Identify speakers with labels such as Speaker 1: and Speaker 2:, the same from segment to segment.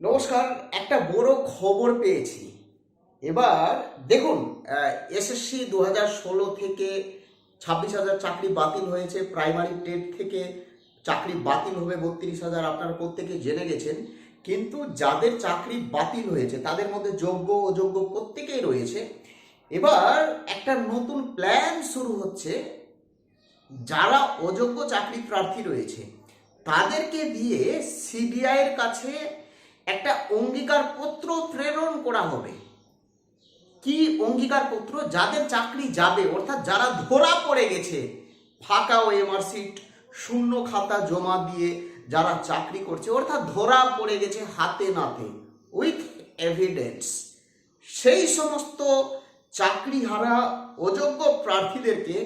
Speaker 1: নমস্কার, একটা বড় খবর পেয়েছি। এবার দেখুন এসএসসি দু হাজার ষোলো থেকে ছাব্বিশ হাজার চাকরি বাতিল হয়েছে, প্রাইমারি টেট থেকে চাকরি বাতিল হবে বত্রিশ হাজার, আপনারা প্রত্যেকে জেনে গেছেন। কিন্তু যাদের চাকরি বাতিল হয়েছে, তাদের মধ্যে যোগ্য অযোগ্য প্রত্যেকেই রয়েছে। এবার একটা নতুন প্ল্যান শুরু হচ্ছে। যারা অযোগ্য চাকরি প্রার্থী রয়েছে, তাদেরকে দিয়ে সিবিআইয়ের কাছে একটা অঙ্গীকার পত্র প্রেরণ করা হবে। কি অঙ্গীকার পত্র যাদের চাকরি যাবে, অর্থাৎ যারা ধরা পড়ে গেছে, ফাঁকা ওএমআর সিট শূন্য খাতা জমা দিয়ে যারা চাকরি করছে, অর্থাৎ ধরা পড়ে গেছে হাতে নাতে উইথ এভিডেন্স সেই সমস্ত চাকরিহারা অযোগ্য প্রার্থীদেরকে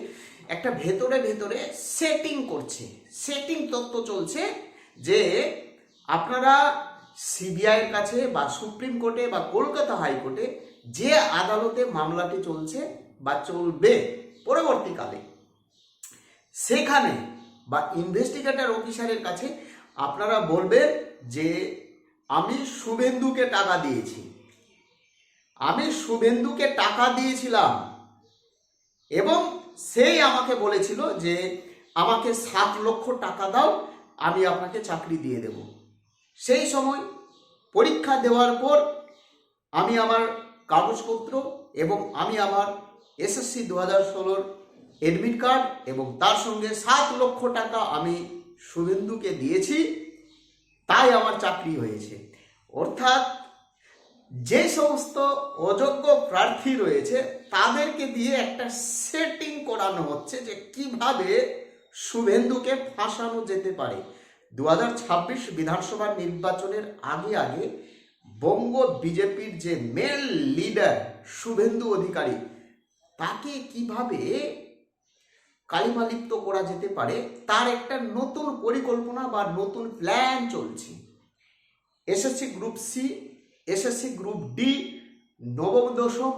Speaker 1: একটা ভেতরে ভেতরে সেটিং করছে। সেটিং তত্ত্ব চলছে যে আপনারা সিবিআইয়ের কাছে বা সুপ্রিম কোর্টে বা কলকাতা হাইকোর্টে যে আদালতে মামলাটি চলছে বা চলবে পরবর্তীকালে, সেখানে বা ইনভেস্টিগেটর অফিসারের কাছে আপনারা বলবেন যে আমি শুভেন্দুকে টাকা দিয়েছি। আমি শুভেন্দুকে টাকা দিয়েছিলাম এবং সেই আমাকে বলেছিল যে আমাকে সাত লক্ষ টাকা দাও, আমি আপনাকে চাকরি দিয়ে দেব। সেই সময় পরীক্ষা দেওয়ার পর আমি আমার কাগজপত্র এবং আমি আমার এসএসসি দু হাজার ষোলোর এডমিট কার্ড এবং তার সঙ্গে সাত লক্ষ টাকা আমি শুভেন্দুকে দিয়েছি। তাই আমার চাকরি হয়েছে। অর্থাৎ যে সমস্ত অযোগ্য প্রার্থী রয়েছে, তাদেরকে দিয়ে একটা সেটিং করানো হচ্ছে যে কীভাবে শুভেন্দুকে ফাঁসানো যেতে পারে। দু হাজার ছাব্বিশ বিধানসভা নির্বাচনের আগে আগে বঙ্গ বিজেপির যে মেল লিডার শুভেন্দু অধিকারী, তাকে কীভাবে কালিমালিপ্ত করা যেতে পারে, তার একটা নতুন পরিকল্পনা বা নতুন প্ল্যান চলছে। SSC group C, SSC group D, নবম দশম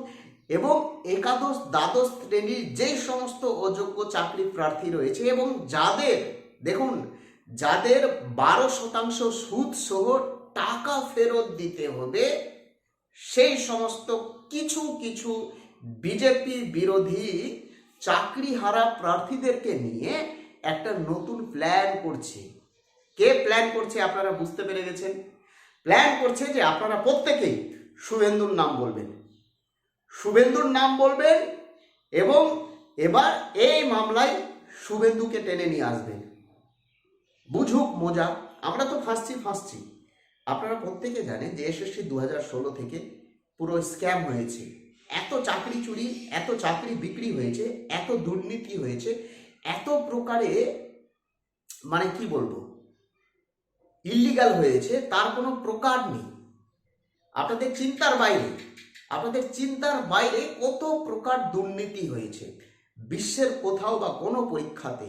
Speaker 1: এবং একাদশ দ্বাদশ শ্রেণির যেই সমস্ত অযোগ্য চাকরি প্রার্থী রয়েছে এবং যাদের, দেখুন যাদের বারো শতাংশ সুদ সহ টাকা ফেরত দিতে হবে, সেই সমস্ত কিছু কিছু বিজেপি বিরোধী চাকরিহারা প্রার্থীদেরকে নিয়ে একটা নতুন প্ল্যান করছে। কে প্ল্যান করছে আপনারা বুঝতে পেরে গেছেন? প্ল্যান করছে যে আপনারা প্রত্যেকেই শুভেন্দুর নাম বলবেন। শুভেন্দুর নাম বলবেন এবং এবার এই মামলায় শুভেন্দুকে টেনে নিয়ে আসবেন। বুঝুক, মজা, আমরা তো ফাঁসছি ফাঁসছি। আপনারা প্রত্যেকে জানেন যে এসএসসি দু হাজার ষোলো থেকে পুরো স্ক্যাম হয়েছে। এত চাকরি চুরি, এত চাকরি বিক্রি হয়েছে, এত দুর্নীতি হয়েছে, এত প্রকারে মানে কি বলব ইল্লিগাল হয়েছে, তার কোনো প্রকার নেই। আপনাদের চিন্তার বাইরে, আপনাদের চিন্তার বাইরে কত প্রকার দুর্নীতি হয়েছে। বিশ্বের কোথাও বা কোনো পরীক্ষাতে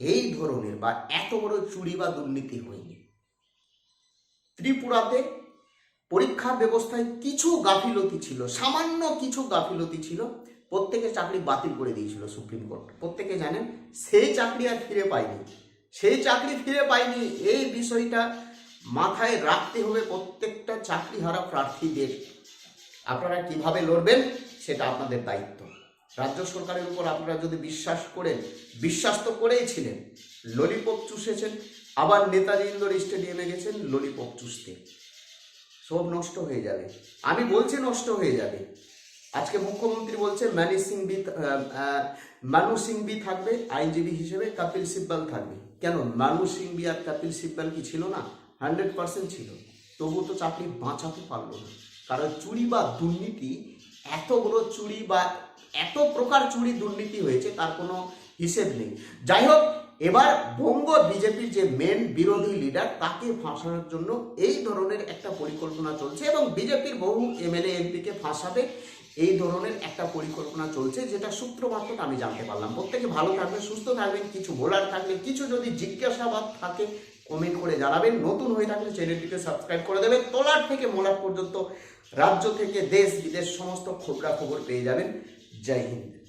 Speaker 1: এই ধরনের বা এত বড় চুরি বা দুর্নীতি হয়নি। ত্রিপুরাতে পরীক্ষা ব্যবস্থায় কিছু গাফিলতি ছিল, সামান্য কিছু গাফিলতি ছিল, প্রত্যেকের চাকরি বাতিল করে দিয়েছিল সুপ্রিম কোর্ট। প্রত্যেকে জানেন সেই চাকরি আর ফিরে পায়নি। সেই চাকরি ফিরে পায়নি, এই বিষয়টা মাথায় রাখতে হবে প্রত্যেকটা চাকরিহারা প্রার্থীদের। আপনারা কীভাবে লড়বেন, সেটা আপনাদের দায়িত্ব। রাজ্য সরকারের উপর আপনারা যদি বিশ্বাস করেন, বিশ্বাস তো করেই ছিলেন। ললিপপ চুষেছেন, আবার নেতাজি ইন্দোর স্টেডিয়ামে গেছেন, ললিপপ চুষতে। সব নষ্ট হয়ে যাবে। আমি বলছি নষ্ট হয়ে যাবে। আজকে মুখ্যমন্ত্রী বলছে ম্যানি সিংবি মানু সিং বি থাকবে, আইনজীবী হিসেবে কপিল সিব্বাল থাকবে। কেন? মানু সিং বি আর কপিল সিব্বাল কি ছিল না? হান্ড্রেড পার্সেন্ট ছিল। তবু তো চাকরি বাঁচাতে পারল না। কারণ চুরি বা দুর্নীতি, এত বড় চুরি বা এত প্রকার চুরি দুর্নীতি হয়েছে, তার কোনো হিসেব নেই। যাই হোক এবার বঙ্গ বিজেপির যে মেন বিরোধী লিডার তাকে ফাঁসানোর জন্য এই ধরনের একটা পরিকল্পনা চলছে এবং বিজেপির বহু এমএলএ, এমপিকে ফাঁসাবে এই ধরনের একটা পরিকল্পনা চলছে, যেটা সূত্র মারফত আমি জানতে পারলাম। প্রত্যেকে ভালো থাকবেন, সুস্থ থাকবেন, কিছু বলার থাকলে, কিছু যদি জিজ্ঞাসাবাদ থাকে কমেন্ট করে জানাবেন। নতুন হয়ে থাকলে চ্যানেলটিকে সাবস্ক্রাইব করে দেবেন। তোলার থেকে মোলার পর্যন্ত রাজ্য থেকে দেশ বিদেশ সমস্ত খবরাখবর পেয়ে যাবেন। Cey